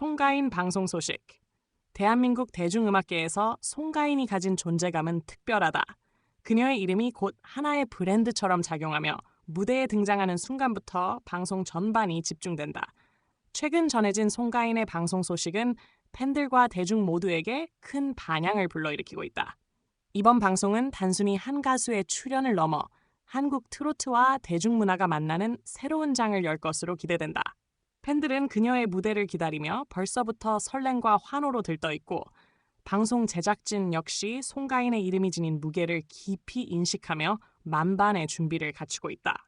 송가인 방송 소식. 대한민국 대중음악계에서 송가인이 가진 존재감은 특별하다. 그녀의 이름이 곧 하나의 브랜드처럼 작용하며 무대에 등장하는 순간부터 방송 전반이 집중된다. 최근 전해진 송가인의 방송 소식은 팬들과 대중 모두에게 큰 반향을 불러일으키고 있다. 이번 방송은 단순히 한 가수의 출연을 넘어 한국 트로트와 대중문화가 만나는 새로운 장을 열 것으로 기대된다. 팬들은 그녀의 무대를 기다리며 벌써부터 설렘과 환호로 들떠 있고 방송 제작진 역시 송가인의 이름이 지닌 무게를 깊이 인식하며 만반의 준비를 갖추고 있다.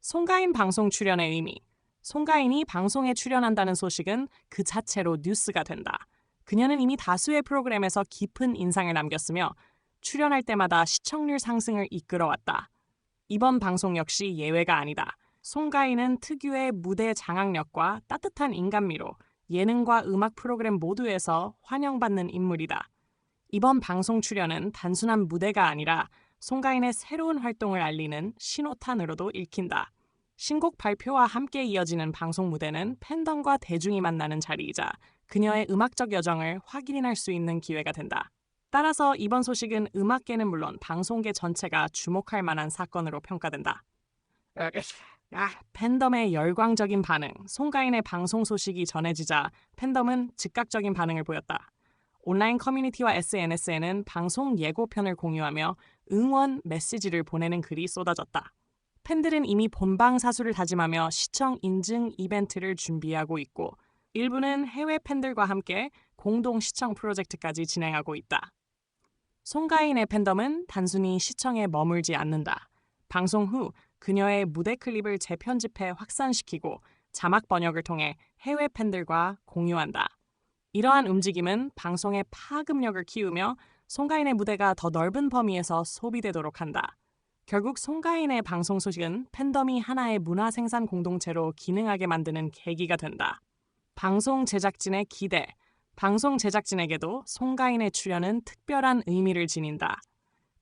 송가인 방송 출연의 의미 송가인이 방송에 출연한다는 소식은 그 자체로 뉴스가 된다. 그녀는 이미 다수의 프로그램에서 깊은 인상을 남겼으며 출연할 때마다 시청률 상승을 이끌어왔다. 이번 방송 역시 예외가 아니다. 송가인은 특유의 무대 장악력과 따뜻한 인간미로 예능과 음악 프로그램 모두에서 환영받는 인물이다. 이번 방송 출연은 단순한 무대가 아니라 송가인의 새로운 활동을 알리는 신호탄으로도 읽힌다. 신곡 발표와 함께 이어지는 방송 무대는 팬덤과 대중이 만나는 자리이자 그녀의 음악적 여정을 확인할 수 있는 기회가 된다. 따라서 이번 소식은 음악계는 물론 방송계 전체가 주목할 만한 사건으로 평가된다. 아, 팬덤의 열광적인 반응, 송가인의 방송 소식이 전해지자 팬덤은 즉각적인 반응을 보였다. 온라인 커뮤니티와 SNS에는 방송 예고편을 공유하며 응원 메시지를 보내는 글이 쏟아졌다. 팬들은 이미 본방 사수를 다짐하며 시청 인증 이벤트를 준비하고 있고 일부는 해외 팬들과 함께 공동 시청 프로젝트까지 진행하고 있다. 송가인의 팬덤은 단순히 시청에 머물지 않는다. 방송 후 그녀의 무대 클립을 재편집해 확산시키고 자막 번역을 통해 해외 팬들과 공유한다. 이러한 움직임은 방송의 파급력을 키우며 송가인의 무대가 더 넓은 범위에서 소비되도록 한다. 결국 송가인의 방송 소식은 팬덤이 하나의 문화 생산 공동체로 기능하게 만드는 계기가 된다. 방송 제작진의 기대. 방송 제작진에게도 송가인의 출연은 특별한 의미를 지닌다.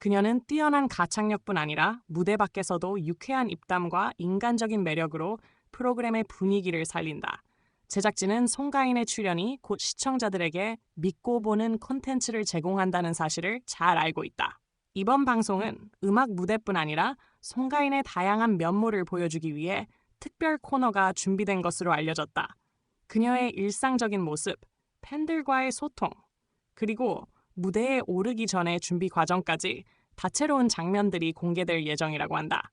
그녀는 뛰어난 가창력뿐 아니라 무대 밖에서도 유쾌한 입담과 인간적인 매력으로 프로그램의 분위기를 살린다. 제작진은 송가인의 출연이 곧 시청자들에게 믿고 보는 콘텐츠를 제공한다는 사실을 잘 알고 있다. 이번 방송은 음악 무대뿐 아니라 송가인의 다양한 면모를 보여주기 위해 특별 코너가 준비된 것으로 알려졌다. 그녀의 일상적인 모습, 팬들과의 소통, 그리고 무대에 오르기 전의 준비 과정까지 다채로운 장면들이 공개될 예정이라고 한다.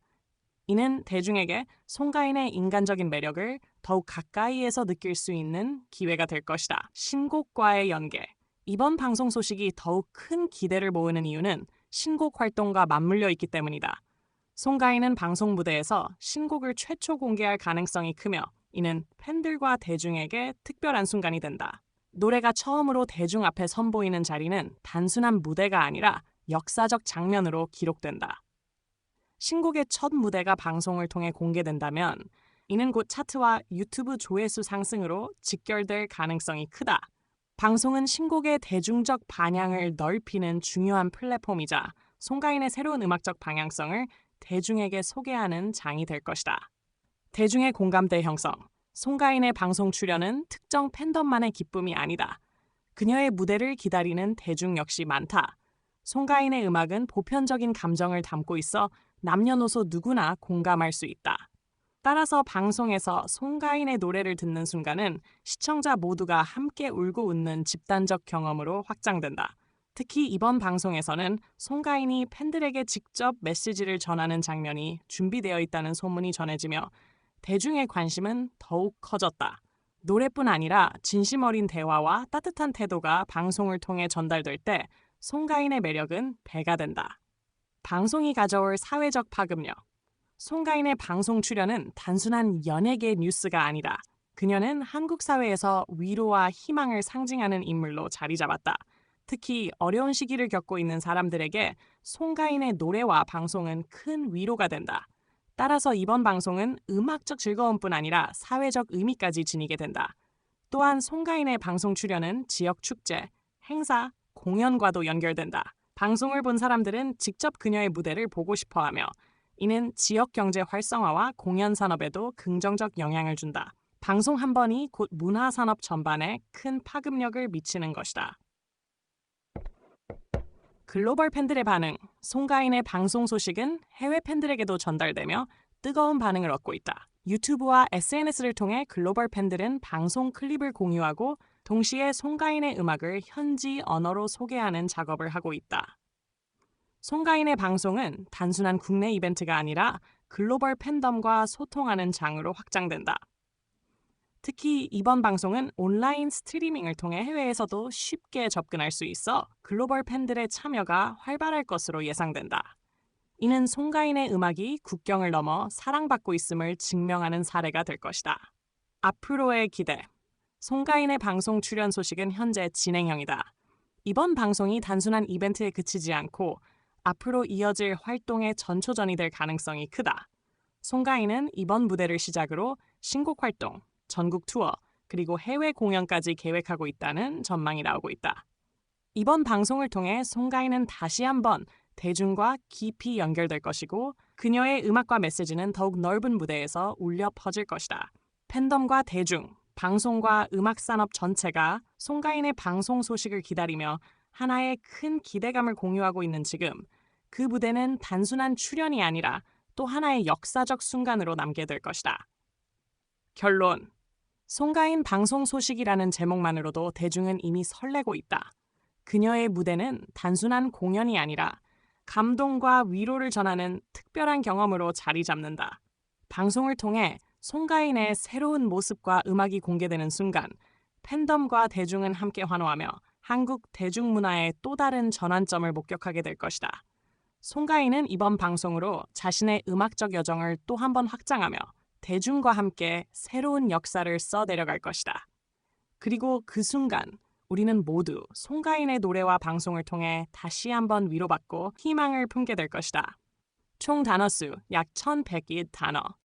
이는 대중에게 송가인의 인간적인 매력을 더욱 가까이에서 느낄 수 있는 기회가 될 것이다. 신곡과의 연계. 이번 방송 소식이 더욱 큰 기대를 모으는 이유는 신곡 활동과 맞물려 있기 때문이다. 송가인은 방송 무대에서 신곡을 최초 공개할 가능성이 크며 이는 팬들과 대중에게 특별한 순간이 된다. 노래가 처음으로 대중 앞에 선보이는 자리는 단순한 무대가 아니라 역사적 장면으로 기록된다. 신곡의 첫 무대가 방송을 통해 공개된다면 이는 곧 차트와 유튜브 조회수 상승으로 직결될 가능성이 크다. 방송은 신곡의 대중적 반향을 넓히는 중요한 플랫폼이자 송가인의 새로운 음악적 방향성을 대중에게 소개하는 장이 될 것이다. 대중의 공감대 형성. 송가인의 방송 출연은 특정 팬덤만의 기쁨이 아니다. 그녀의 무대를 기다리는 대중 역시 많다. 송가인의 음악은 보편적인 감정을 담고 있어 남녀노소 누구나 공감할 수 있다. 따라서 방송에서 송가인의 노래를 듣는 순간은 시청자 모두가 함께 울고 웃는 집단적 경험으로 확장된다. 특히 이번 방송에서는 송가인이 팬들에게 직접 메시지를 전하는 장면이 준비되어 있다는 소문이 전해지며 대중의 관심은 더욱 커졌다. 노래뿐 아니라 진심 어린 대화와 따뜻한 태도가 방송을 통해 전달될 때 송가인의 매력은 배가 된다. 방송이 가져올 사회적 파급력. 송가인의 방송 출연은 단순한 연예계 뉴스가 아니다. 그녀는 한국 사회에서 위로와 희망을 상징하는 인물로 자리 잡았다. 특히 어려운 시기를 겪고 있는 사람들에게 송가인의 노래와 방송은 큰 위로가 된다. 따라서 이번 방송은 음악적 즐거움뿐 아니라 사회적 의미까지 지니게 된다. 또한 송가인의 방송 출연은 지역 축제, 행사, 공연과도 연결된다. 방송을 본 사람들은 직접 그녀의 무대를 보고 싶어 하며 이는 지역 경제 활성화와 공연 산업에도 긍정적 영향을 준다. 방송 한 번이 곧 문화 산업 전반에 큰 파급력을 미치는 것이다. 글로벌 팬들의 반응, 송가인의 방송 소식은 해외 팬들에게도 전달되며 뜨거운 반응을 얻고 있다. 유튜브와 SNS를 통해 글로벌 팬들은 방송 클립을 공유하고 동시에 송가인의 음악을 현지 언어로 소개하는 작업을 하고 있다. 송가인의 방송은 단순한 국내 이벤트가 아니라 글로벌 팬덤과 소통하는 장으로 확장된다. 특히 이번 방송은 온라인 스트리밍을 통해 해외에서도 쉽게 접근할 수 있어 글로벌 팬들의 참여가 활발할 것으로 예상된다. 이는 송가인의 음악이 국경을 넘어 사랑받고 있음을 증명하는 사례가 될 것이다. 앞으로의 기대. 송가인의 방송 출연 소식은 현재 진행형이다. 이번 방송이 단순한 이벤트에 그치지 않고 앞으로 이어질 활동의 전초전이 될 가능성이 크다. 송가인은 이번 무대를 시작으로 신곡 활동, 전국 투어, 그리고 해외 공연까지 계획하고 있다는 전망이 나오고 있다. 이번 방송을 통해 송가인은 다시 한번 대중과 깊이 연결될 것이고 그녀의 음악과 메시지는 더욱 넓은 무대에서 울려 퍼질 것이다. 팬덤과 대중, 방송과 음악 산업 전체가 송가인의 방송 소식을 기다리며 하나의 큰 기대감을 공유하고 있는 지금 그 무대는 단순한 출연이 아니라 또 하나의 역사적 순간으로 남게 될 것이다. 결론 송가인 방송 소식이라는 제목만으로도 대중은 이미 설레고 있다. 그녀의 무대는 단순한 공연이 아니라 감동과 위로를 전하는 특별한 경험으로 자리 잡는다. 방송을 통해 송가인의 새로운 모습과 음악이 공개되는 순간 팬덤과 대중은 함께 환호하며 한국 대중문화의 또 다른 전환점을 목격하게 될 것이다. 송가인은 이번 방송으로 자신의 음악적 여정을 또 한 번 확장하며 대중과 함께 새로운 역사를 써 내려갈 것이다. 그리고 그 순간 우리는 모두 송가인의 노래와 방송을 통해 다시 한번 위로받고 희망을 품게 될 것이다. 총 단어 수 약 1100이 단어.